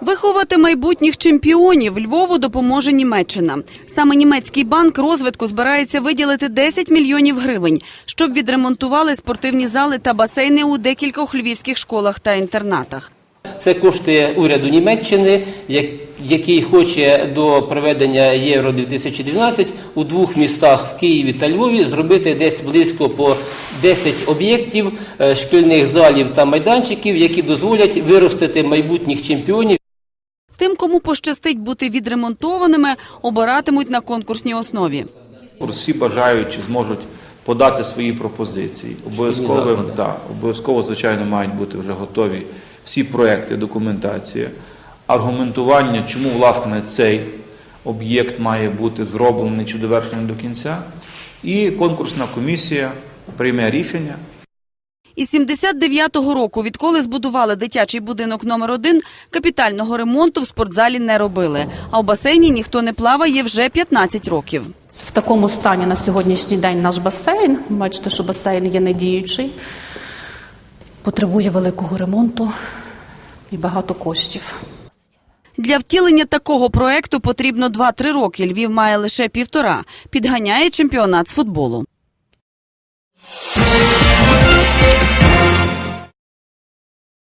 Виховати майбутніх чемпіонів Львову допоможе Німеччина. Саме німецький банк розвитку збирається виділити 10 мільйонів гривень, щоб відремонтували спортивні зали та басейни у декількох львівських школах та інтернатах. Це кошти уряду Німеччини, який хоче до проведення Євро 2012 у двох містах в Києві та Львові зробити десь близько по 10 об'єктів е, шкільних залів та майданчиків, які дозволять виростити майбутніх чемпіонів. Тим, кому пощастить бути відремонтованими, обиратимуть на конкурсній основі. Всі бажаючі зможуть подати свої пропозиції. Обов'язково, заклади. обов'язково, звичайно, мають бути вже готові всі проекти, документація, аргументування, чому власне цей об'єкт має бути зроблений чи довершений до кінця. І конкурсна комісія прийме рішення. Із 79-го року, відколи збудували дитячий будинок номер 1 капітального ремонту в спортзалі не робили. А в басейні ніхто не плаває вже 15 років. В такому стані на сьогоднішній день наш басейн. Бачите, що басейн є недіючий, потребує великого ремонту і багато коштів. Для втілення такого проекту потрібно 2-3 роки. Львів має лише півтора. Підганяє чемпіонат з футболу.